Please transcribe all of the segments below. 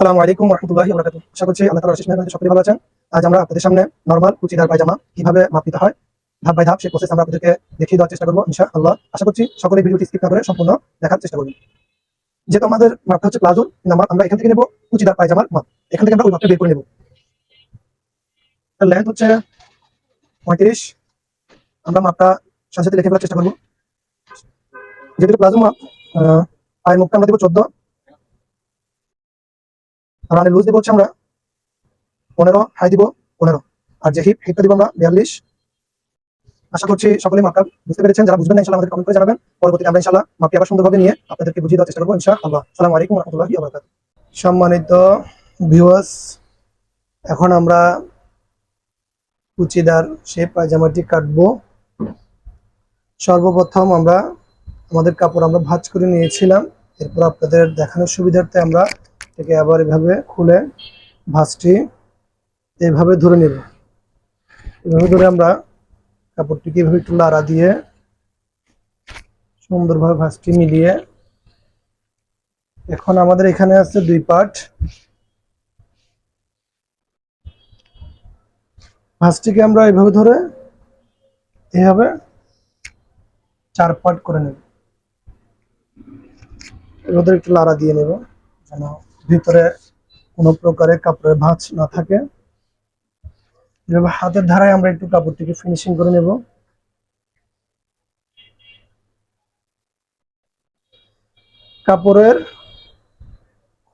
সালামু আলাইকুম রহমতুল্লাহি বরাকাতু আশা করছি আল্লাহ অশেষ সকলে ভালো আছেন। আজ আমরা আপনাদের সামনে নরমাল কুচিদার পায়জামা কীভাবে মাপ নিতে হয়, ধাপ বাই ধাপ সেই প্রসেস আমরা আপনাদেরকে দেখিয়ে দেওয়ার চেষ্টা করব ইনশাআল্লাহ। আশা করছি সকলে ভিডিওটি স্কিপ না করে সম্পূর্ণ দেখার চেষ্টা করবেন। যেহেতু আমাদের মাপটা হচ্ছে প্লাজো নাম্বার আমরা এখান থেকে নেব কুচিদার পায়জামার মাপ। এখান থেকে আমরা ওই মাপটা বের করে নেব। লেন্থ হচ্ছে পঁয়ত্রিশ। আমরা মাপটা সাথে সাথে লিখে ফেলার চেষ্টা করব। যেহেতু প্লাজো মাপ পায়ের মুখটা আমরা দেবো চোদ্দ। রানের লুজ দেবো হচ্ছে আমরা পনেরো, হাই দিব পনেরো। আর যে হিপ, হিপটা দিব আমরা বিয়াল্লিশ। আশা করছি সকলে মাপটা বুঝতে পেরেছেন। যারা বুঝবেন না আমাদের কমেন্ট করে জানাবেন। পরবর্তীতে আমরা ইনশাল্লাহ মাপটি আবার সুন্দরভাবে নিয়ে আপনাদেরকে বুঝিয়ে দেওয়ার চেষ্টা করব, ইনশাআল্লাহ। সালামু আলাইকুম রহমতুল্লাহি আবরাকাত সম্মানিত ভিউয়ার্স এখন আমরা কুচিদার সেই পায়জামাটি কাটবো। সর্বপ্রথম আমরা আমাদের কাপড় আমরা ভাঁজ করে নিয়েছিলাম। এরপর আপনাদের দেখানোর সুবিধার্থে আমরা এটাকে আবার এভাবে খুলে ভাঁজটি এভাবে ধরে নেব। এভাবে ধরে আমরা কাপড়টিকে এভাবে একটু লাড়া দিয়ে সুন্দরভাবে ভাঁজটি মিলিয়ে এখন আমাদের এখানে আছে দুই পার্ট ভাঁজটিকে আমরা এভাবে ধরে এভাবে চার পার্ট করে নেব। এভাবে একটু লাড়া দিয়ে নেব যেন ভিতরে কোনো প্রকারের কাপড়ের ভাঁজ না থাকে। হাতের ধারায় আমরা একটু কাপড়টিকে ফিনিশিং করে নেব। কাপড়ের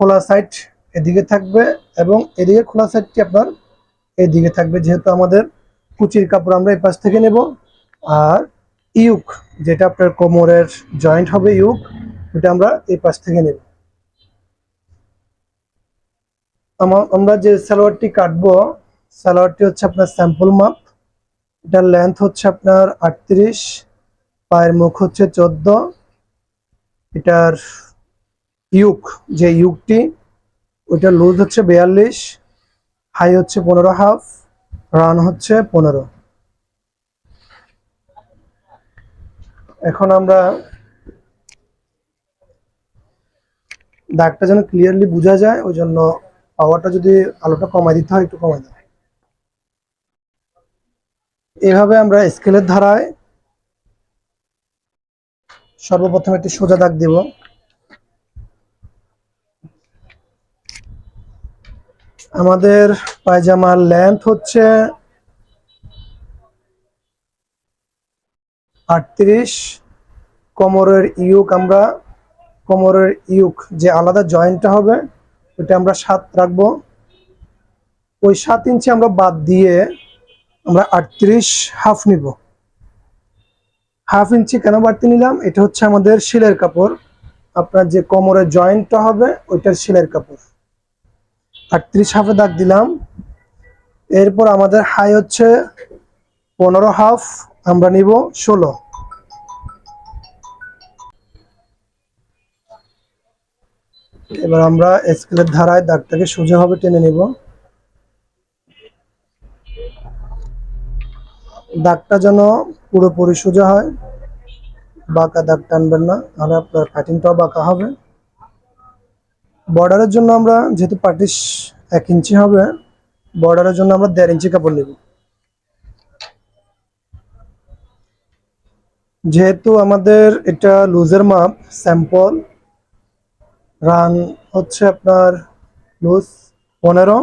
খোলা সাইড এদিকে থাকবে এবং এদিকে খোলা সাইডটি আপনার এদিকে থাকবে, যেহেতু আমাদের কুচির কাপড় আমরা এই পাশ থেকে নেব। আর ইউক, যেটা আপনার কোমরের জয়েন্ট হবে ইউক এটা আমরা এই পাশ থেকে নেব। আমরা যে সালোয়ারটি কাটবো, সালোয়ারটি হচ্ছে আপনার স্যাম্পল মাপ এটার লেন্থ হচ্ছে আপনার আটত্রিশ, পায়ের মুখ হচ্ছে চোদ্দ। এটার ইউক যে ইউকটি ওইটার লুজ হচ্ছে বিয়াল্লিশ হাই হচ্ছে পনেরো হাফ রান হচ্ছে পনেরো। এখন আমরা দাগটা যেন ক্লিয়ারলি বোঝা যায়, ওই জন্য পাওয়ারটা যদি আলোটা কমাই দিতে হয়, একটু কমাই দেয় এভাবে আমরা স্কেলের ধারায় সর্বপ্রথম একটি সোজা দাগ দেব। আমাদের পায়জামার লেন্থ হচ্ছে আটত্রিশ। কোমরের ইউক, আমরা কোমরের ইউক যে আলাদা জয়েন্টটা হবে ওটা আমরা সাত রাখব। ওই সাত ইঞ্চি আমরা বাদ দিয়ে আমরা আটত্রিশ হাফ নিব। হাফ ইঞ্চি কেন বাড়তি নিলাম? এটা হচ্ছে আমাদের শিলের কাপড়। আপনার যে কোমরের জয়েন্টটা হবে, ওইটার শিলের কাপড়। আটত্রিশ হাফে দাগ দিলাম। এরপর আমাদের হাই হচ্ছে পনেরো হাফ, আমরা নিব ষোলো। এবার আমরা স্কেলের ধারায় দাগটাকে সোজাভাবে টেনে নিব। দাগটা যেন পুরোপুরি সোজা হয়, বাঁকা দাগ টানবেন না, তাহলে আপনার কাটিংটাও বাঁকা হবে। বর্ডারের জন্য আমরা যেহেতু পার্টিস এক ইঞ্চি হবে বর্ডারের জন্য আমরা দেড় ইঞ্চি কাপড় নেব। যেহেতু আমাদের এটা লুজের মাপ স্যাম্পল রান হচ্ছে আপনার লুজ পনেরো।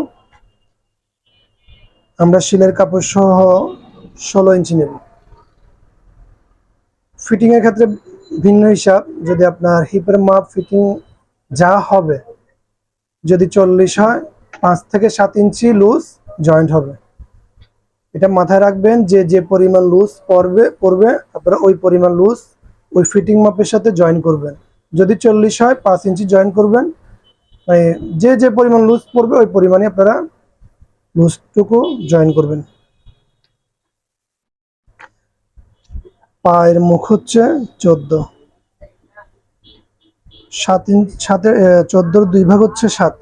আমরা শিলের কাপড় সহ ষোলো ইঞ্চি নেব। ফিটিং এর ক্ষেত্রে ভিন্ন হিসাব, যদি আপনার হিপের মাপ ফিটিং যা হবে, যদি চল্লিশ হয়, পাঁচ থেকে সাত ইঞ্চি লুজ জয়েন্ট হবে। এটা মাথায় রাখবেন যে যে পরিমাণ লুজ পড়বে পড়বে, আপনারা ওই পরিমাণ লুজ ওই ফিটিং মাপের সাথে জয়েন করবেন। যদি চল্লিশ হয়, পাঁচ ইঞ্চি জয়েন করবেন। মানে যে যে পরিমাণ লুজ পড়বে, ওই পরিমাণে আপনারা লুজটুকু জয়েন করবেন। পায়ের মুখ হচ্ছে চোদ্দ। সাত ইঞ্চ সাতে চোদ্দোর দুই ভাগ হচ্ছে সাত।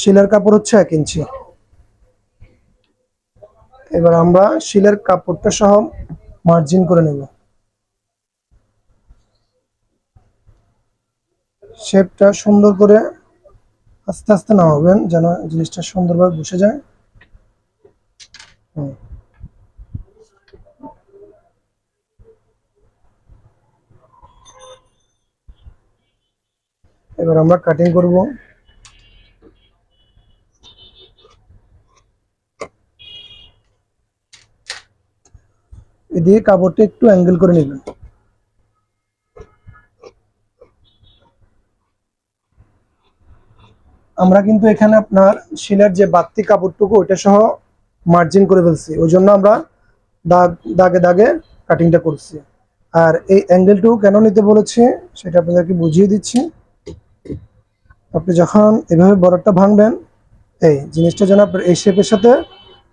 শিলের কাপড় হচ্ছে এক ইঞ্চি। এবার আমরা শিলের কাপড়টা সহ মার্জিন করে নেব। শেপটা সুন্দর করে আস্তে আস্তে নামাবেন যেন জিনিসটা সুন্দরভাবে বসে যায়। এবার আমরা কাটিং করব। এদিকে কাপড়টা একটু অ্যাঙ্গেল করে নেবেন। আমরা কিন্তু এখানে আপনার শিলের যে বাড়তি কাপড়টুকু, ওইটা সহ মার্জিন করে ফেলছি। ওই জন্য আমরা দাগ, দাগে দাগে কাটিংটা করছি। আর এই অ্যাঙ্গেলটুকু কেন নিতে বলেছি, সেটা আপনাদেরকে বুঝিয়ে দিচ্ছি। আপনি যখন এভাবে বরফটা ভাঙবেন, এই জিনিসটা যেন আপনার এই শেপের সাথে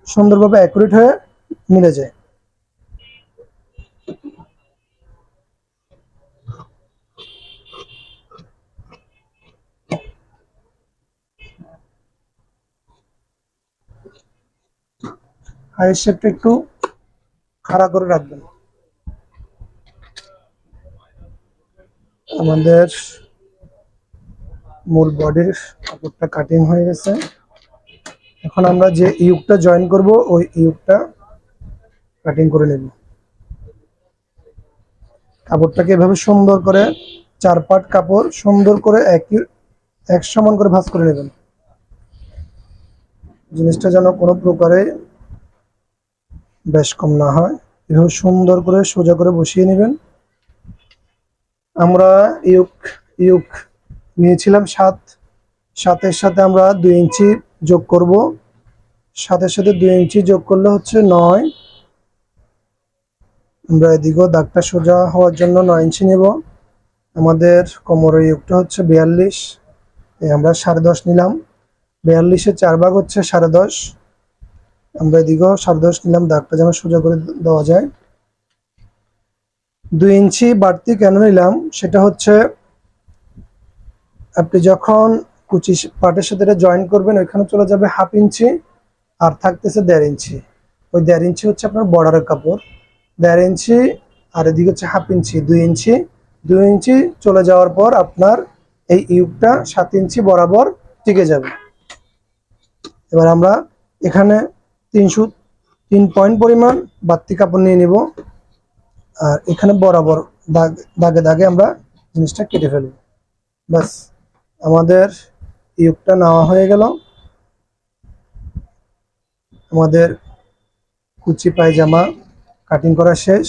সুন্দরভাবে অ্যাকুরেট হয়ে মিলে যায়। হাইয়ের শেপটা একটু খাড়া করে রাখবেন। আমাদের মূল বডির কাপড়টা কাটিং হয়ে গেছে। এখন আমরা যে ইউকটা জয়েন করব, ওই ইউকটা কাটিং করে নেব। কাপড়টাকে এভাবে সুন্দর করে চার পাট কাপড় সুন্দর করে একই এক সমান করে ভাঁজ করে নেবেন। জিনিসটা যেন কোনো প্রকারে বেশ কম না হয়। এভাবে সুন্দর করে সোজা করে বসিয়ে নেবেন। আমরা ইউক ইউক নিয়েছিলাম সাত। সাতের সাথে আমরা দুই ইঞ্চি যোগ করব। সাতের সাথে দুই ইঞ্চি যোগ করলে হচ্ছে নয়। আমরা এদিকেও দাগটা সোজা হওয়ার জন্য নয় ইঞ্চি নেব। আমাদের কোমরের ইউকটা হচ্ছে বিয়াল্লিশ। আমরা সাড়ে দশ নিলাম। বিয়াল্লিশের চার ভাগ হচ্ছে সাড়ে দশ। আমরা এদিকেও সাড়ে দশ নিলাম দাগটা যেন সোজা করে দেওয়া যায়। দুই ইঞ্চি বাড়তি কেন নিলাম? সেটা হচ্ছে, আপনি যখন কুচি পাটের সাথে এটা জয়েন করবেন, ওইখানে চলে যাবে হাফ ইঞ্চি আর থাকতেছে দেড় ইঞ্চি। ওই দেড় ইঞ্চি হচ্ছে আপনার বর্ডারের কাপড়। দেড় ইঞ্চি আর এদিকে হচ্ছে হাফ ইঞ্চি, দুই ইঞ্চি। দুই ইঞ্চি চলে যাওয়ার পর আপনার এই ইউকটা সাত ইঞ্চি বরাবর টিকে যাবে। এবার আমরা এখানে তিনশো তিন পয়েন্ট পরিমাণ বাড়তি কাপড় নিয়ে নিব। আর এখানে বরাবর দাগ, দাগে দাগে আমরা জিনিসটা কেটে ফেলব। বাস আমাদের ইউকটা নেওয়া হয়ে গেল। আমাদের কুচি পায়জামা কাটিং করা শেষ।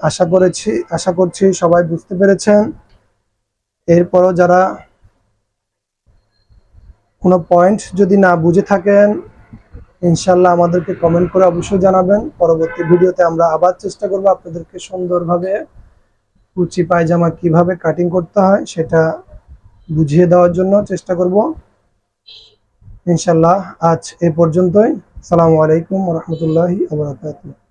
আশা করেছি, আশা করছি সবাই বুঝতে পেরেছেন। এরপরও যারা কোনো পয়েন্ট যদি না বুঝে থাকেন ইনশাল্লাহ আমাদেরকে কমেন্ট করে অবশ্যই জানাবেন। পরবর্তী ভিডিওতে আমরা আবার চেষ্টা করব আপনাদেরকে সুন্দরভাবে কুচি, পায়জামা কীভাবে কাটিং করতে হয় সেটা বুঝিয়ে দেওয়ার জন্য চেষ্টা করব। ইনশাল্লাহ আজ এ পর্যন্তই। সালামু আলাইকুম রহমতুল্লাহি আবরাকাতুহ